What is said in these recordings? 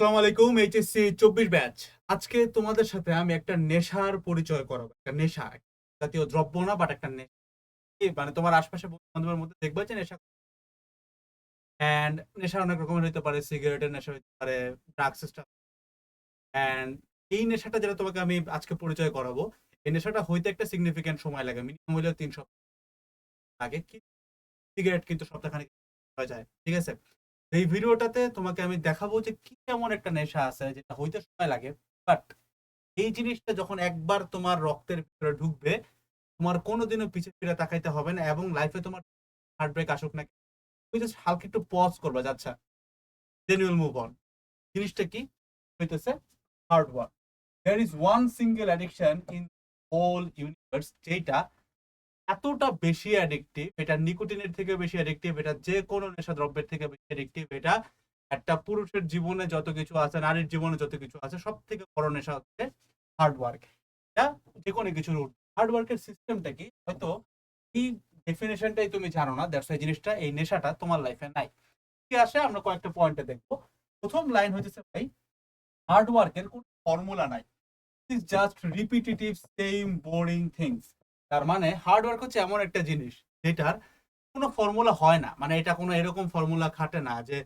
আসসালামু আলাইকুম, এইচএসসি চব্বিশ ব্যাচ। আজকে তোমাদের সাথে আমি একটা নেশার পরিচয় করাবো, একটা নেশা জাতীয় দ্রব্য না বাট একটা নেশা। মানে তোমার আশপাশে বন্ধু বান্ধবের মধ্যে দেখবে যে নেশা অ্যান্ড নেশা অনেক রকমের হতে পারে, সিগারেটের নেশা হতে পারে ড্রাগস অ্যান্ড এই নেশাটা যেটা তোমাকে আমি আজকে পরিচয় করাবো, এই নেশাটা হইতে একটা সিগনিফিকেন্ট সময় লাগে মিনিমাম হলেও তিন সপ্তাহ কি? সিগারেট কিন্তু সপ্তাহখানেক হয়ে যায়, ঠিক আছে? এই ভিডিওটাতে তোমাকে আমি দেখাবো যে কি এমন একটা নেশা আছে যেটা হইতে সময় লাগে। বাট এই জিনিসটা যখন একবার তোমার রক্তের ভিতরে ঢুকবে, তোমার কোনোদিনও পিছিয়ে ফিরে তাকাইতে হবে না এবং লাইফে তোমার হার্ট ব্রেক আসুক না তুমি জাস্ট হালকা একটু পজ করবা, যাচ্ছা। দেন ইউল মুভ অন জিনিসটা কি? হইতেছে hard work there is one single addiction in whole universe যেটা এতটা বেশি অ্যাডিক্টিভ এটা নিকোটিনের থেকে বেশি অ্যাডিকটিভ এটা যে কোনো নেশা দ্রব্যের থেকে বেশি অ্যাডিকটিভ এটা একটা পুরুষের জীবনে যত কিছু আছে, নারীর জীবনে যত কিছু আছে সব থেকে বড় নেশা হচ্ছে হার্ড ওয়ার্ক এটা যে কোনো কিছুর হার্ড ওয়ার্কের সিস্টেমটা কি? হয়তো এই ডেফিনেশনটাই তুমি জানো না দ্যাটস এই জিনিসটা, এই নেশাটা তোমার লাইফে নাই। কি আসে? আমরা কয়েকটা পয়েন্টে দেখব। প্রথম লাইন হচ্ছে ভাই হার্ড ওয়ার্কের কোনো ফর্মুলা নাই। Is just repetitive same boring things তার মানে হার্ড ওয়ার্ক হচ্ছে এমন একটা জিনিস যেটার কোনো ফর্মুলা হয় না। মানে এটা কোনো এরকম ফর্মুলা খাটে না যে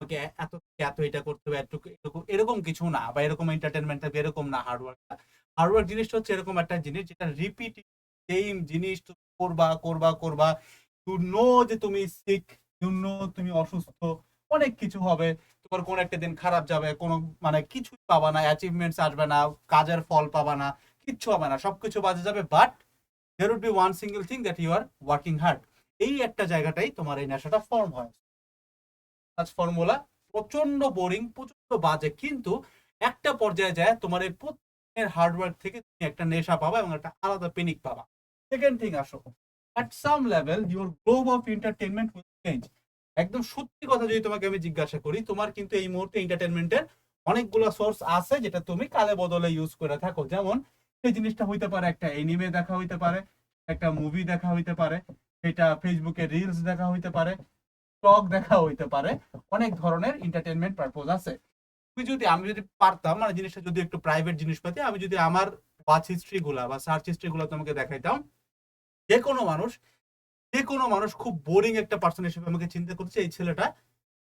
তোকে এত এত এটা করতে হবে এত এরকম এরকম কিছু না বা এরকম এন্টারটেনমেন্ট থাকবে, এরকম না হার্ড ওয়ার্কটা হার্ড ওয়ার্ক জিনিসটা হচ্ছে এরকম একটা জিনিস যেটা রিপিট সেম জিনিস করবা করবা করবা। ইউ নো যে তুমি সিক ইউ নো তুমি অসুস্থ, অনেক কিছু হবে। তোমার কোন একটা দিন খারাপ যাবে, কোনো মানে কিছুই পাবা না অ্যাচিভমেন্টস আসবে না, কাজের ফল পাবা না, কিচ্ছু হবে না, সবকিছু বাজে যাবে but there would be one single thing that you are working hard. এই একটা জায়গাটাই তোমার এই নেশাটা ফর্ম হয়। কাজ ফর্মুলা প্রচণ্ড বোরিং প্রচণ্ড বাজে, কিন্তু একটা পর্যায়ে যায় তোমার এই প্রত্যেকের হার্ডওয়ার্ক থেকে তুমি একটা নেশা পাবা এবং একটা আলাদা পেনিক পাবা। সেকেন্ড থিং আসো। At some level your globe of entertainment will change একদম সত্যি কথা যদি তোমাকে আমি জিজ্ঞাসা করি, তোমার কিন্তু এই মুহূর্তে এন্টারটেনমেন্টের অনেকগুলো সোর্স আছে যেটা তুমি কালে বদলে ইউজ করে থাকো। যেমন সেই জিনিসটা হইতে পারে, একটা এনিমে দেখা হইতে পারে, একটা মুভি দেখা হইতে পারে, এটা ফেসবুকে রিলস দেখা হইতে পারে ব্লগ দেখা হইতে পারে, অনেক ধরনের এন্টারটেনমেন্ট পারপোজ আছে। তুমি যদি, আমি যদি পারতাম মানে জিনিসটা যদি একটু প্রাইভেট জিনিসপাতি আমি যদি আমার ওয়াচ হিস্ট্রি গুলা বা সার্চ হিস্ট্রি গুলা তোমাকে দেখাইতাম, যে কোনো মানুষ, যে কোনো মানুষ খুব বোরিং একটা পার্সন হিসেবে আমাকে চিন্তা করছে, এই ছেলেটা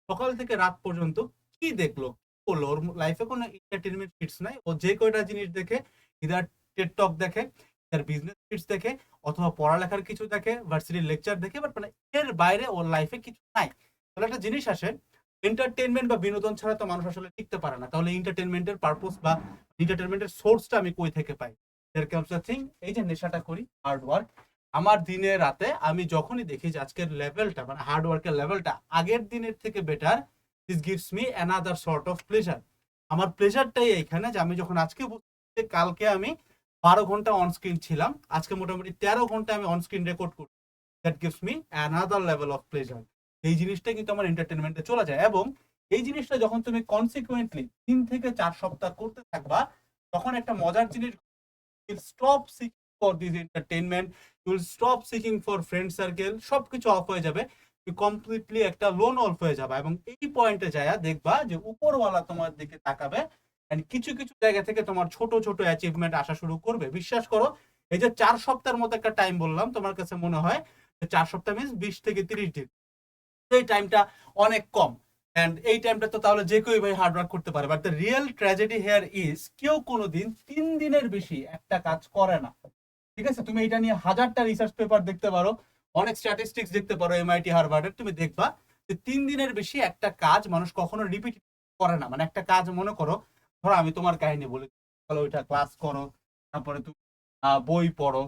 সকাল থেকে রাত পর্যন্ত কি দেখল করল? ওর লাইফে কোনো এন্টারটেনমেন্ট ফিটস নাই। ও যে কয়টা জিনিস দেখে ইদার টেড টক দেখে, তার বিজনেস ফিটস দেখে, অথবা পড়ালেখার কিছু দেখে ভার্সিটির লেকচার দেখে বাট মানে এর বাইরে ওর লাইফে কিছু নাই। তাহলে একটা জিনিস আসে এন্টারটেনমেন্ট বা বিনোদন ছাড়া তো মানুষ আসলে টিকতে পারে না। তাহলে এন্টারটেনমেন্টের পারপোজ বা এন্টারটেনমেন্টের সোর্সটা আমি কই থেকে পাই? এর কামস থিং এই যে নেশাটা করি হার্ড ওয়ার্ক আমার দিনে রাতে আমি যখনই দেখি যে আজকের লেভেলটা মানে হার্ড ওয়ার্কের লেভেলটা আগের দিনের থেকে better this gives me another sort of pleasure আমার প্লেজারটাই এইখানে যে আমি যখন আজকে কালকে আমি বারো ঘণ্টা অন স্ক্রিন ছিলাম। আজকে মোটামুটি তেরো ঘণ্টা আমি অন স্ক্রিন রেকর্ড করি। That gives me another level of pleasure এই জিনিসটা কিন্তু আমার এন্টারটেনমেন্টে চলে যায় এবং এই জিনিসটা যখন তুমি কনসিকুয়েন্টলি তিন থেকে চার সপ্তাহ করতে থাকবা, তখন একটা মজার জিনিস stop seeking for this entertainment you'll stop seeking for friend circle সবকিছু অফ হয়ে যাবে। তুমি কমপ্লিটলি একটা লোন অফ হয়ে যাবে এবং এই পয়েন্টে যায় দেখবা যে উপরওয়ালা তোমার দিকে তাকাবে কিছু কিছু জায়গা থেকে তোমার ছোট ছোট অ্যাচিভমেন্ট আসা শুরু করবে। বিশ্বাস করো, এই যে চার সপ্তাহের মতো একটা টাইম বললাম, তোমার কাছে মনে হয় চার সপ্তাহ মিনস বিশ থেকে তিরিশ দিন। এই টাইমটা অনেক কম। অ্যান্ড এই টাইমটা তো তাহলে যে কেউ ভাই হার্ড ওয়ার্ক করতে পারে। But the real tragedy here is কেউ কোনো দিন তিন দিনের বেশি একটা কাজ করে না। ঠিক আছে? তুমি এটা নিয়ে হাজারটা রিসার্চ পেপার দেখতে পারো, অনেক স্ট্যাটিস্টিক্স দেখতে পারো এমআইটি হারভার্ডের তুমি দেখবা যে তিন দিনের বেশি একটা কাজ মানুষ কখনো রিপিট করে না। মানে একটা কাজ মনে করো ধরো আমি তোমার কাহিনী বলি তাহলে ওইটা ক্লাস করো, তারপরে তুমি বই পড়ো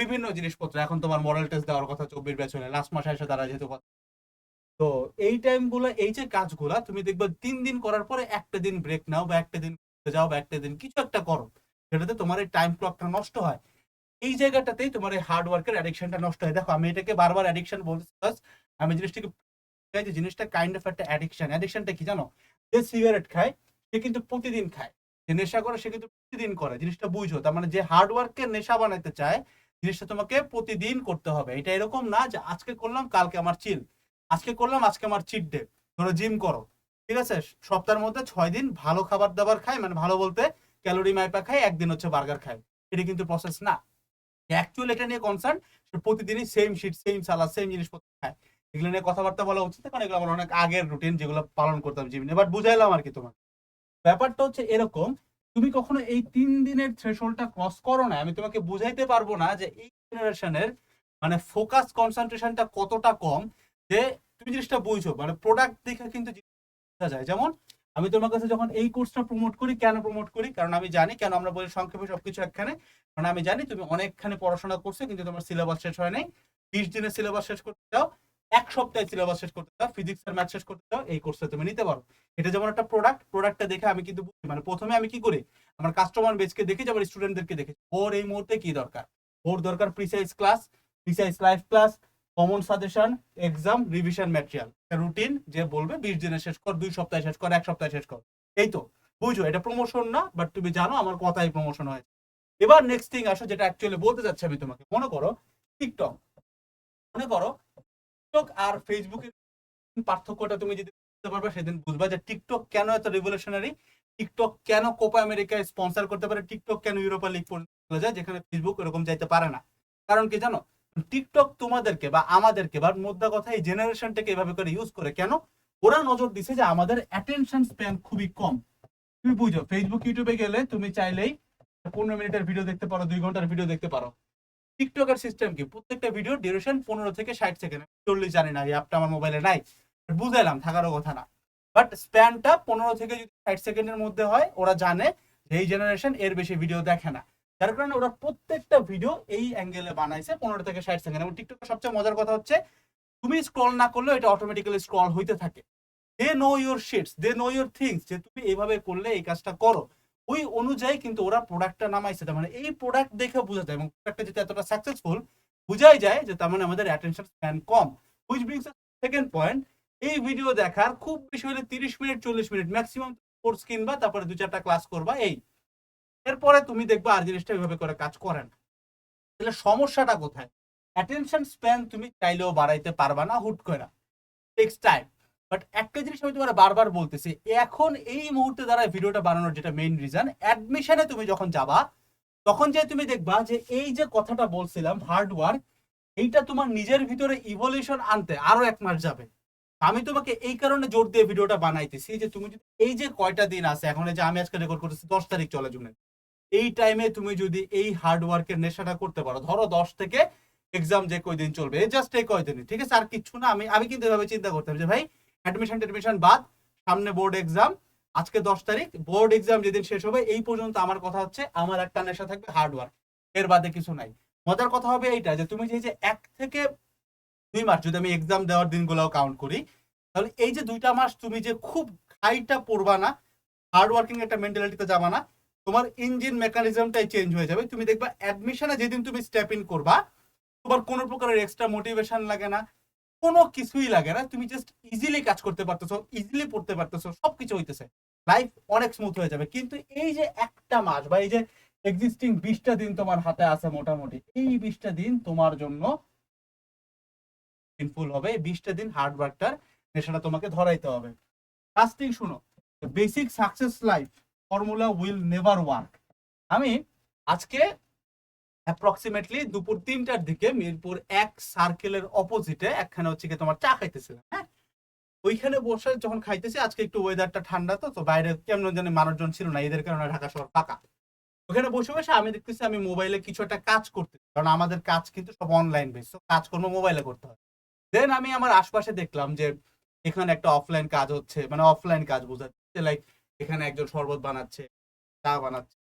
বিভিন্ন জিনিসপত্র, এখন তোমার মডেল টেস্ট দেওয়ার কথা চব্বিশ বছরে লাস্ট মাসে এসে তারা যেহেতু কথা তো এই টাইমগুলো, এই যে কাজগুলা, তুমি দেখবে তিন দিন করার পরে একটা দিন ব্রেক নাও, বা একটা দিন যাও, বা একটা দিন কিছু একটা করো, সেটাতে তোমার এই টাইম ক্লকটা নষ্ট হয়। এই জায়গাটাতেই তোমার এই হার্ড ওয়ার্কের অ্যাডিকশনটা নষ্ট হয়। দেখো, আমি এটাকে বারবার অ্যাডিকশন বলছি আমি জিনিসটাকে জিনিসটা কাইন্ড অফ একটা অ্যাডিকশন অ্যাডিকশনটা কি জানো? যে সিগারেট খায় সে কিন্তু প্রতিদিন খায়। যে নেশা করে, সে কিন্তু প্রতিদিন করে। জিনিসটা বুঝো। তার মানে যে হার্ড ওয়ার্ককে নেশা বানাতে চায়, জিনিসটা তোমাকে প্রতিদিন করতে হবে। এটা এরকম না যে আজকে করলাম, কালকে আমার চিল আজকে করলাম, আজকে আমার চিট ডে ধরো জিম করো। ঠিক আছে? সপ্তাহের মধ্যে ছয় দিন ভালো খাবার দাবার খায় মানে ভালো বলতে ক্যালোরি মাইপা খায়, একদিন হচ্ছে বার্গার খায়। এটা কিন্তু প্রসেস না। অ্যাকচুয়ালি এটা নিয়ে কনসার্ন প্রতিদিনই same shit same salad same জিনিসপত্র খায়। এগুলো নিয়ে কথাবার্তা বলা উচিত কারণ এগুলো আমার অনেক আগের রুটিন যেগুলো পালন করতাম জিম জীবনে। বাট বুঝাইলাম আর কি তোমার ব্যাপারটা হচ্ছে এরকম, তুমি কখনো এই তিন দিনের থ্রেশহোল্ডটা ক্রস করো না, আমি তোমাকে বুঝাইতে পারব না যে এই জেনারেশনের মানে ফোকাস কনসেন্ট্রেশনটা কতটা কম, যে তুমি জিনিসটা বুঝছ মানে প্রোডাক্ট দেখে কিন্তু বোঝা যায়। যেমন, আমি তোমার কাছে যখন এই কোর্সটা প্রমোট করি, কেন প্রমোট করি? কারণ আমি জানি, কেন আমরা বলি সংক্ষেপে সবকিছু একখানে? কারণ আমি জানি তুমি অনেকখানে পড়াশোনা করছ, কিন্তু তোমার সিলেবাস শেষ হয় নাই। বিশ দিনের সিলেবাস শেষ করতে চাও এক সপ্তাহে সিলেবাস শেষ করতে চাও ফিজিক্স আর ম্যাথ শেষ করতে চাও, এই কোর্সটা তুমি নিতে পারো। এটা যেমন একটা প্রোডাক্ট প্রোডাক্টটা দেখে আমি কিন্তু বুঝি। মানে প্রথমে আমি কি করি, আমার কাস্টমার বেসকে দেখি যে আমার স্টুডেন্টদেরকে দেখি ওর এই মুহূর্তে কি দরকার? ওর দরকার precise class precise live class common suggestion exam revision material routine যে বলবে, বিশ দিনে শেষ কর, দুই সপ্তাহে শেষ কর, এক সপ্তাহে শেষ কর। এই তো বুঝো এটা প্রমোশন না বাট তুমি জানো আমার কথাই প্রমোশন হয়েছে এবার নেক্সট থিং আসো, যেটা অ্যাকচুয়ালি বলতে চাচ্ছি আমি তোমাকে। মনে করো টিকটক মনে করো টিকটক আর ফেসবুকের পার্থক্যটা তুমি যদি বুঝতে পারবে, সেদিন বুঝবা যে টিকটক কেন এত রিভলিউশনারি টিকটক কেন কোপা আমেরিকায় স্পন্সর করতে পারে? টিকটক কেন ইউরোপা লিগ পর্যন্ত যায়, যেখানে ফেসবুক এরকম যাইতে পারে না। কারণ কি জানো? টিকটক তোমাদেরকে বা আমাদেরকে বা মোদ্দা কথা এই জেনারেশনটাকে এভাবে করে ইউজ করে কেন? ওরা নজর দিছে যে আমাদের অ্যাটেনশন স্প্যান খুবই কম। তুমি বুঝো ফেসবুক ইউটিউবে গেলে তুমি চাইলেই পনেরো মিনিটের ভিডিও দেখতে পারো, দুই ঘণ্টার ভিডিও দেখতে পারো। টিকটকের সিস্টেম কি? প্রত্যেকটা ভিডিও ডিউরেশন পনেরো থেকে ষাট সেকেন্ড চল্লিশ জানি না, এই অ্যাপটা আমার মোবাইলে নাই। বুঝাইলাম, থাকারও কথা না। বাট স্প্যানটা পনেরো থেকে যদি ষাট সেকেন্ডের মধ্যে হয়, ওরা জানে যে এই জেনারেশন এর বেশি ভিডিও দেখে না। যার কারণে ওরা প্রত্যেকটা ভিডিও এই অ্যাঙ্গেলে বানাইছে পনেরো থেকে ষাট সেকেন্ড এবং টিকটকের সবচেয়ে মজার কথা হচ্ছে, তুমি স্ক্রল না করলেও এটা অটোমেটিক্যালি স্ক্রল হইতে থাকে। They know your shits they know your things যে তুমি এইভাবে করলে এই কাজটা করো। ওই অনুযায়ী কিন্তু ওরা প্রোডাক্টটা নামাইছে। তার মানে এই প্রোডাক্ট দেখে বোঝা যায় এবং প্রোডাক্টটা যেটা এতটা সাকসেসফুল বোঝাই যায় যে তার মানে আমাদের অ্যাটেনশন স্প্যান কম। হুইচ ব্রিংস সেকেন্ড পয়েন্ট এই ভিডিও দেখার খুব বেশি হলে তিরিশ মিনিট, চল্লিশ মিনিট ম্যাক্সিমাম কোর্স কিনবা, তারপরে দু চারটা ক্লাস করবা, এই। এরপরে তুমি দেখবা আর জিনিসটা এইভাবে করে কাজ করে না। তাহলে সমস্যাটা কোথায়? অ্যাটেনশন স্প্যান তুমি চাইলেও বাড়াইতে পারবা না, হুট করে। টেক্স টাইম বাট একটা জিনিস আমি তোমার বারবার বলতেছি, এখন এই মুহূর্তে দ্বারা ভিডিওটা বানানোর যেটা মেইন রিজন অ্যাডমিশনে তুমি যখন যাবা, তখন যে তুমি দেখবা যে এই যে কথাটা বলছিলাম হার্ড ওয়ার্ক এইটা তোমার নিজের ভিতরে ইভলিউশন আনতে আরও এক মাস যাবে। আমি তোমাকে এই কারণে জোর দিয়ে ভিডিওটা বানাইতেছি যে তুমি যদি, এই যে কয়টা দিন আছে, এখন যে আমি আজকে রেকর্ড করতেছি দশ তারিখ চলে জুনে এই টাইমে তুমি যদি এই হার্ড ওয়ার্কের নেশাটা করতে পারো, ধরো দশ থেকে এক্সাম যে কয়দিন চলবে জাস্ট এই কয়দিনই ঠিক আছে? আর কিচ্ছু না, আমি আমি কিন্তু এভাবে চিন্তা করতাম যে ভাই অ্যাডমিশন টেডমিশন বাদ, সামনে বোর্ড এক্সাম আজকে দশ তারিখ বোর্ড এক্সাম যেদিন শেষ হবে, এই পর্যন্ত আমার কথা হচ্ছে, আমার একটা নেশা থাকবে হার্ড ওয়ার্ক এর বাদে কিছু নাই। মজার কথা হবে এইটা যে, তুমি যে এক থেকে দুই মাস, যদি আমি এক্সাম দেওয়ার দিনগুলোও কাউন্ট করি, তাহলে এই যে দুইটা মাস তুমি যে খুব খাইটা পড়বা না হার্ড ওয়ার্কিং একটা মেন্টালিটিতে যাবা না, তোমার ইঞ্জিন মেকানিজমটাই চেঞ্জ হয়ে যাবে। তুমি দেখবা অ্যাডমিশনে যেদিন তুমি স্টেপ ইন করবা, তোমার কোনো প্রকারের এক্সট্রা মোটিভেশন লাগে না। কোনো কিছুই লাগে না। তুমি জাস্ট ইজিলি কাজ করতে পারতেছো ইজিলি পড়তে পারতেছো, সবকিছু হইতেছে। লাইফ অনেক স্মুথ হয়ে যাবে। কিন্তু এই যে একটা মাস বা এই যে এক্সিস্টিং বিশটা দিন তোমার হাতে আছে মোটামুটি, এই বিশটা দিন তোমার জন্য পেনফুল হবে। বিশটা দিন হার্ড ওয়ার্কটার নেশাটা তোমাকে ধরাইতে হবে। থিং শুনো basic success life formula will never work আমি আজকে অ্যাপ্রক্সিমেটলি দুপুর তিনটার দিকে মিরপুর এক সার্কেলের অপোজিটে একখানে হচ্ছে কি তোমার চা খাইতেছিলাম হ্যাঁ? ওইখানে বসে যখন খাইতেছি, আজকে একটু ওয়েদারটা ঠান্ডা তো তো বাইরে কেমন জানি মানুষজন ছিল না, এদের কারণে ঢাকা শহর ফাঁকা। ওখানে বসে বসে আমি দেখতেছি আমি মোবাইলে কিছু একটা কাজ করতে কারণ আমাদের কাজ কিন্তু সব অনলাইন বেস কাজ করব মোবাইলে করতে হয়। দেন আমি আমার আশপাশে দেখলাম যে এখানে একটা অফলাইন কাজ হচ্ছে মানে অফলাইন কাজ বোঝাচ্ছে লাইক এখানে একজন শরবত বানাচ্ছে, চা বানাচ্ছে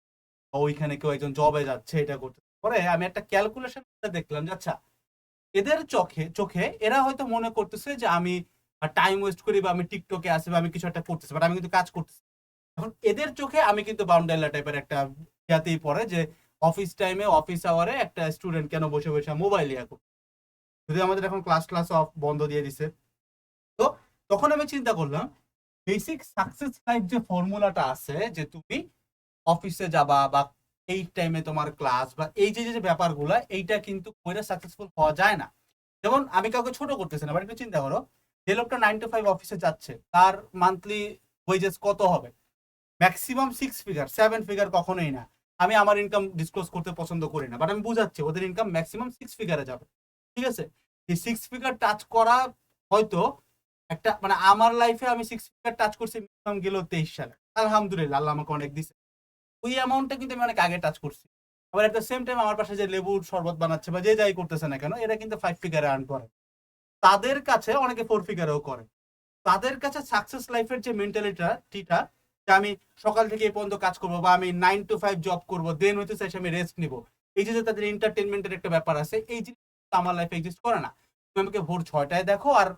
ওইখানে কেউ একজন জবে যাচ্ছে, এটা করতে পরে আমি একটা ক্যালকুলেশন দেখলাম যে আচ্ছা এদের চোখে চোখে এরা হয়তো মনে করতেছে যে আমি টাইম ওয়েস্ট করি বা আমি টিকটকে আসি বা আমি কিছু একটা করতেছি বাট আমি কিন্তু কাজ করতেছি। এখন এদের চোখে আমি কিন্তু বাউন্ডারিলা টাইপের একটা ইয়াতেই পড়ে যে অফিস টাইমে অফিস আওয়ারে একটা স্টুডেন্ট কেন বসে বসে মোবাইল ইয়া করছে। যদি আমাদের এখন ক্লাস ক্লাস অফ বন্ধ দিয়ে দিছে। তো তখন আমি চিন্তা করলাম বেসিক সাকসেস লাইফ যে ফর্মুলাটা আছে যে তুমি অফিসে যাবা বা এই টাইমে তোমার ক্লাস বা এই যে যে ব্যাপারগুলো, এইটা কিন্তু কইরা সাকসেসফুল হওয়া যায় না। যেমন আমি কাউকে ছোট করতেছি না বাট একটু চিন্তা করো, যে লোকটা নাইন টু ফাইভ অফিসে যাচ্ছে, তার মান্থলি ওয়েজেস কত হবে? Maximum six figure seven figure কখনোই না। আমি আমার ইনকাম ডিসক্লোজ করতে পছন্দ করি না বাট আমি বুঝাচ্ছি, ওদের ইনকাম ম্যাক্সিমাম সিক্স ফিগারে যাবে। ঠিক আছে? এই সিক্স ফিগার টাচ করা হয়তো একটা মানে আমার লাইফে আমি সিক্স ফিগার টাচ করছি মিনিমাম গেল তেইশ সালে আলহামদুলিল্লাহ, আল্লাহ আমাকে অনেক দিছে। ওই অ্যামাউন্টটা কিন্তু আমি অনেক আগে টাচ করছি। আবার এট দ্য সেম টাইম আমার পাশে যে লেবুর শরবত বানাচ্ছে বা যে যাই করতেছে না কেন, এরা কিন্তু ফাইভ ফিগারে আর্ন করে। তাদের কাছে অনেকে ফোর ফিগারেও করে। তাদের কাছে সাকসেস লাইফের যে মেন্টালিটা টিটা যে আমি সকাল থেকে এই পর্যন্ত কাজ করব বা আমি নাইন টু ফাইভ জব করব দেন হইতে চাইছি আমি রেস্ট নিবো। এই যে যে তাদের এন্টারটেনমেন্টের একটা ব্যাপার আছে, এই জিনিস আমার লাইফে এক্সিস্ট করে না। তুমি আমাকে ভোর ছয়টায় দেখো আর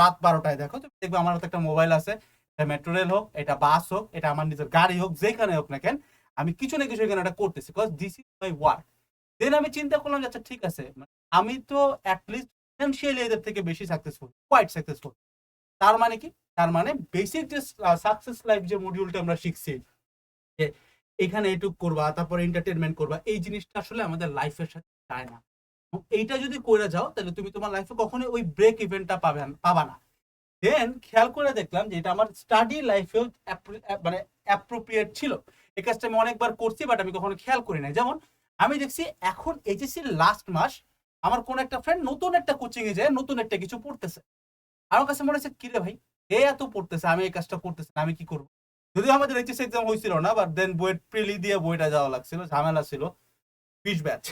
রাত বারোটায় দেখো। তুমি দেখবে আমার হাতে একটা মোবাইল আছে। এটা মেট্রো রেল হোক, এটা বাস হোক, এটা আমার নিজের গাড়ি হোক, যেখানে হোক না কেন, আমি কিছু না কিছু এখানে এটা করতেছি because this is my work then আমি চিন্তা করলাম আচ্ছা ঠিক আছে মানে আমি তো অ্যাটলিস্ট ফিনান্সিয়ালি এদের থেকে বেশি সাকসেসফুল কোয়াইট সাকসেসফুল তার মানে কি? তার মানে বেসিক যে সাকসেস লাইফ যে মডিউলটা আমরা শিখছি, যে এখানে এটুক করবা, তারপরে এন্টারটেনমেন্ট করবা, এই জিনিসটা আসলে আমাদের লাইফের সাথে যায় না। এইটা যদি করে যাও, তাহলে তুমি তোমার লাইফে কখনোই ওই ব্রেক ইভেন্টটা পাবে পাবা না। দেন খেয়াল করে দেখলাম যে এটা আমার স্টাডি লাইফেও মানে অ্যাপ্রোপ্রিয়েট ছিল। এই কাজটা আমি অনেকবার করছি বাট আমি কখনো খেয়াল করি না যেমন আমি দেখছি এখন এইচএসসির লাস্ট মাস আমার কোন একটা ফ্রেন্ড নতুন একটা কোচিং এ যায় নতুন একটা কিছু পড়তেছে। আমার কাছে মনে হচ্ছে কি রে ভাই এ এত পড়তেছে আমি এই কাজটা করতেছি না, আমি কি করব? যদিও আমাদের এইচএস এক্সাম হয়েছিল না বাট দেন বইয়ের প্রিলি দিয়ে বইটা যাওয়া লাগছিল ঝামেলা ছিল। বিশ ব্যাচ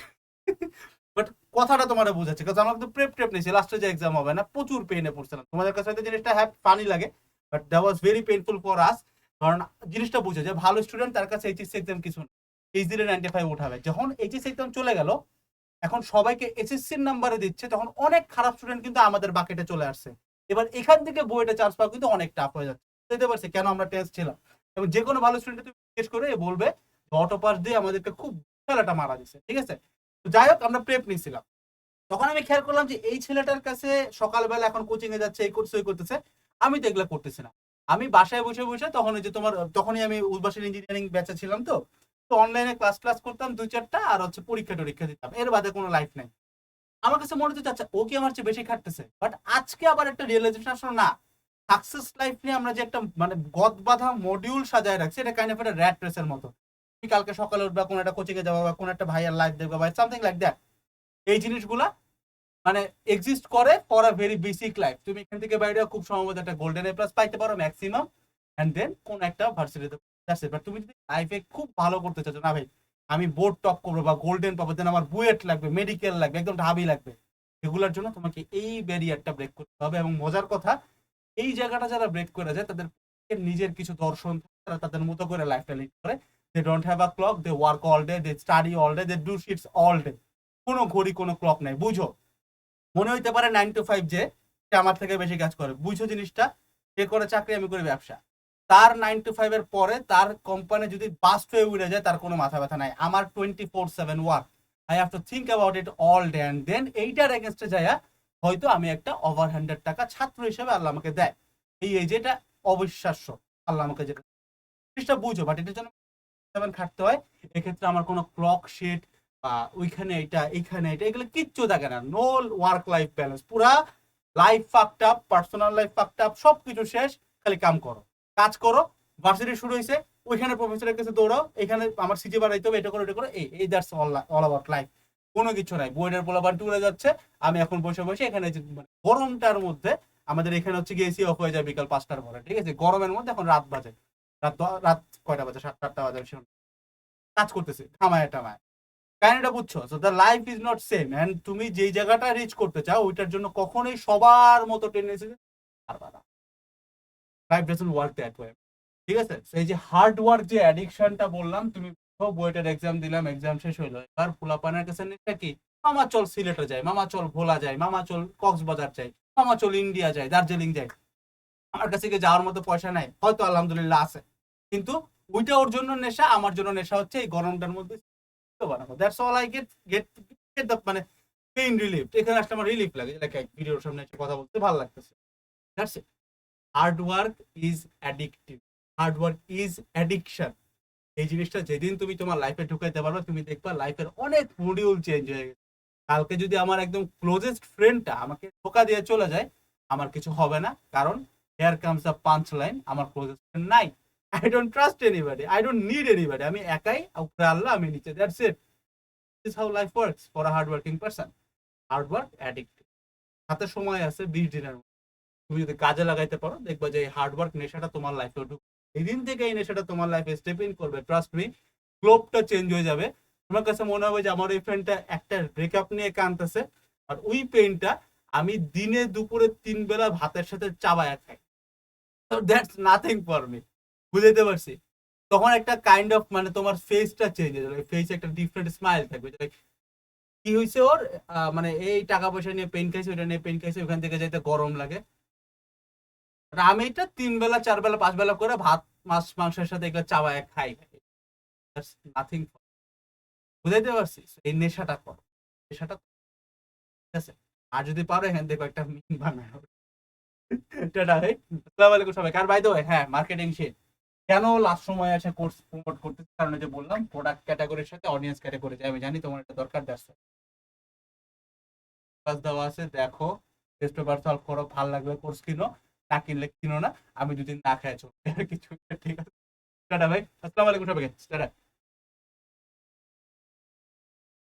বাট কথাটা তোমার বোঝাচ্ছে, কারণ আমার তো প্রেপ টেপ নিয়েছি লাস্টে যে এক্সাম হবে না, প্রচুর পেইনে পড়ছিলাম তোমাদের কাছে হয়তো জিনিসটা হ্যাপ ফানি লাগে but that was very painful for us কারণ জিনিসটা বুঝে যে ভালো স্টুডেন্ট তার কাছে এইচএস এক্সাম কিছু না। ইজিলি নাইনটি ফাইভ উঠাবে। যখন এইচএস এক্সাম চলে গেল, এখন সবাইকে এসএসসির নাম্বারে দিচ্ছে, তখন অনেক খারাপ স্টুডেন্ট কিন্তু আমাদের বাকেটে চলে আসছে। এবার এখান থেকে বইটা চান্স পাওয়া কিন্তু অনেক টাফ হয়ে যাচ্ছে। বুঝতে পারছি কেন আমরা টেস্ট ছিলাম। এবং যে কোনো ভালো স্টুডেন্ট তুমি জিজ্ঞেস করে বলবে অটো পাস দিয়ে আমাদেরকে খুব খেলাটা মারা দিচ্ছে ঠিক আছে? যাই হোক, আমরা প্রেপ নিয়েছিলাম। তখন আমি খেয়াল করলাম যে এই ছেলেটার কাছে সকালবেলা এখন কোচিং এ যাচ্ছে, এই করছে ওই করতেছে। আমি তো এগুলো করতেছি না। আমি বাসায় বসে বসে তখন যে তোমার, তখনই আমি উদ্বাসের ইঞ্জিনিয়ারিং ব্যাচে ছিলাম তো। তো অনলাইনে ক্লাস ক্লাস করতাম দুই, চারটা আর হচ্ছে পরীক্ষা, টরীক্ষা দিতাম। এর বাদে কোনো লাইফ নাই। আমার কাছে মনে হচ্ছে আচ্ছা ও কি আমার চেয়ে বেশি খাটতেছে? বাট আজকে আবার একটা রিয়েলাইজেশন আসলে, না সাকসেস লাইফ নিয়ে আমরা যে একটা মানে গদ বাঁধা মডিউল সাজায় রাখছি, এটা কাইন্ড অফ একটা র্যাট রেসের মতো। কালকে সকালে উঠবা, কোনো একটা কোচিং এ যাবা বা কোনো একটা ভাইয়ার লাইফ দেখবা বা সামথিং লাইক দ্যাট এই জিনিসগুলা মানে এক্সিস্ট করে for a very basic life তুমি এখান থেকে বাইরে খুব সম্ভবত একটা গোল্ডেন এ প্লাস পাইতে পারো ম্যাক্সিমাম এন্ড দেন কোন একটা ভার্সিটিতে দ্যাটস বাট তুমি যদি লাইফে খুব ভালো করতে চাচ্ছ না ভাই, আমি বোর্ড টপ করব বা গোল্ডেন পাবো দেন আমার বুয়েট লাগবে মেডিকেল লাগবে, একদম ঢাবি লাগবে। এগুলোর জন্য তোমাকে এই ব্যারিয়ারটা ব্রেক করতে হবে। এবং মজার কথা, এই জায়গাটা যারা ব্রেক করে যায়, তাদের নিজের কিছু দর্শন, তারা তাদের মতো করে লাইফটা লিড করে। They don't have a clock they work all day they study all day they do shits all day কোনো ঘড়ি, কোনো ক্লক নাই, বুঝো? মনে হইতে পারে নাইন টু ফাইভ যে, সে আমার থেকে বেশি কাজ করে। বুঝো জিনিসটা? সে করে চাকরি, আমি করি ব্যবসা। তার নাইন টু ফাইভ পরে তার কোম্পানি যদি বাস্ট হয়ে উড়ে যায়, তার কোনো মাথা ব্যথা নাই। আমার twenty four seven work I have to think about it all day and then এইটার এগেনস্টে যাইয়া হয়তো আমি একটা ওভার হান্ড্রেড টাকা ছাত্র হিসেবে আল্লাহ আমাকে দেয়। এই এই যেটা অবিশ্বাস্য। আল্লাহ আমাকে যেটা জিনিসটা বুঝো বাট এটার জন্য সেভেন খাটতে হয়, এক্ষেত্রে আমার কোনো ক্লক শিট বা ওইখানে এটা, এইখানে এটা, এগুলো কিচ্ছু থাকে না। নো ওয়ার্ক লাইফ ব্যালেন্স পুরা life fucked up personal life fucked up সব কিছু শেষ, খালি কাম করো। কাজ করো ভার্সিটি শুরু হয়েছে, ওইখানে প্রফেসরের কাছে দৌড়াও, এখানে আমার সিজি বাড়াইতে হবে, এটা করো এটা করো, এই এই that's all all about life কোনো কিছু নাই, বইয়ের পোলাবার টুলে যাচ্ছে, আমি এখন বসে বসে এখানে মানে গরমটার মধ্যে আমাদের এখানে হচ্ছে গিয়ে অফ হয়ে যায় বিকাল পাঁচটার পরে, ঠিক আছে? গরমের মধ্যে এখন রাত বাজে। রাত রাত কয়টা বাজে? সাতটা, আটটা বাজে সে- কাজ করতেছে, থামায়, টামায়। কাহিনীটা বুঝছ so the life is not same and তুমি যেই জায়গাটা রিচ করতে চাও, ওইটার জন্য কখনোই সবার মতো টেন্ডেন্সি পারবা না। Life doesn't work that way ঠিক আছে? সেই যে হার্ড ওয়ার্ক যে অ্যাডিকশনটা বললাম, তুমি বইটার এক্সাম দিলাম এক্সাম শেষ হইল। এবার পোলাপানের কাছে নিতে কি, মামা চল সিলেটে যাই, মামা চল ভোলা যাই, মামা চল কক্সবাজার যাই, মামা চল ইন্ডিয়া যাই, দার্জিলিং যাই। আমার কাছে যাওয়ার মতো পয়সা নাই? হয়তো আলহামদুলিল্লাহ আছে। কিন্তু ওইটা ওর জন্য নেশা, আমার জন্য নেশা হচ্ছে এই গরমটার মধ্যে বানাবো। That's all I get get get the মানে পেইন রিলিফ এখানে আসলে আমার রিলিফ লাগে। লাইক ভিডিওর সামনে এসে কথা বলতে ভালো লাগতেছে। That's it hard work is addictive hard work is addiction এই জিনিসটা যেদিন তুমি তোমার লাইফে ঢুকাইতে পারবে, তুমি দেখবা লাইফের অনেক মডিউল চেঞ্জ হয়ে গেছে। কালকে যদি আমার একদম ক্লোজেস্ট ফ্রেন্ডটা আমাকে ধোকা দিয়ে চলে যায়, আমার কিছু হবে না। কারণ here comes a punch line আমার ক্লোজেস্ট ফ্রেন্ড নাই। I don't trust anybody I don't need anybody আমি একাই উপরে আল্লাহ, আমি নিচে। That's it is how life works for a hard working person hard work addict হাতে সময় আছে বিশ দিনের। তুমি যদি কাজে লাগাইতে পারো, দেখবা যে এই হার্ড ওয়ার্ক নেশাটা তোমার লাইফে ঢুকবে। এই দিন থেকে এই নেশাটা তোমার লাইফে স্টেপ ইন করবে। ট্রাস্ট মি গ্লোবটা চেঞ্জ হয়ে যাবে। তোমার কাছে মনে হবে যে আমার এই ফ্রেন্ডটা একটা ব্রেকআপ নিয়ে কানতেছে আর ওই পেনটা আমি দিনে দুপুরে তিন বেলা ভাতের সাথে চাবায়া খাই। দ্যাটস নাথিং ফর মি বুঝাইতে পারছি। তখন একটা কাইন্ড অফ মানে তোমার ফেসটা চেঞ্জ হয়ে যাবে। ফেসে একটা ডিফারেন্ট স্মাইল থাকবে। কি হয়েছে ওর? মানে এই টাকা পয়সা নিয়ে পেন খাইছে ওটা নিয়ে পেন খাইছে, ওখান থেকে যাইতে গরম লাগে। আমি এটা তিন বেলা চার বেলা পাঁচ বেলা করে ভাত, মাছ, মাংসের সাথে এগুলো চাবায় খাই নাথিং বুঝাইতে পারছি? এই নেশাটা কর। নেশাটা ঠিক আছে? আর যদি পারো, এখান থেকে একটা মিন বানায় টাটা, ভাই। আসসালামু আলাইকুম সবাই আর বাই হ্যাঁ মার্কেটিং শিট কেন লাস্ট সময় আছে কোর্স প্রমোট করতে কারণ যে বললাম প্রোডাক্ট ক্যাটাগরির সাথে অডিয়েন্স ক্যাটাগরি আমি জানি তোমার একটা দরকার দ্যাটস কাজ দেওয়া আছে, দেখো টেস্ট পেপার সলভ করো, ভালো লাগবে কোর্স কিনো, না কিনলে কিনো না, আমি দুদিন না খাই, চলবে কিছু ঠিক আছে? টাটা ভাই, আসসালামু আলাইকুম সবাইকে, টাটা।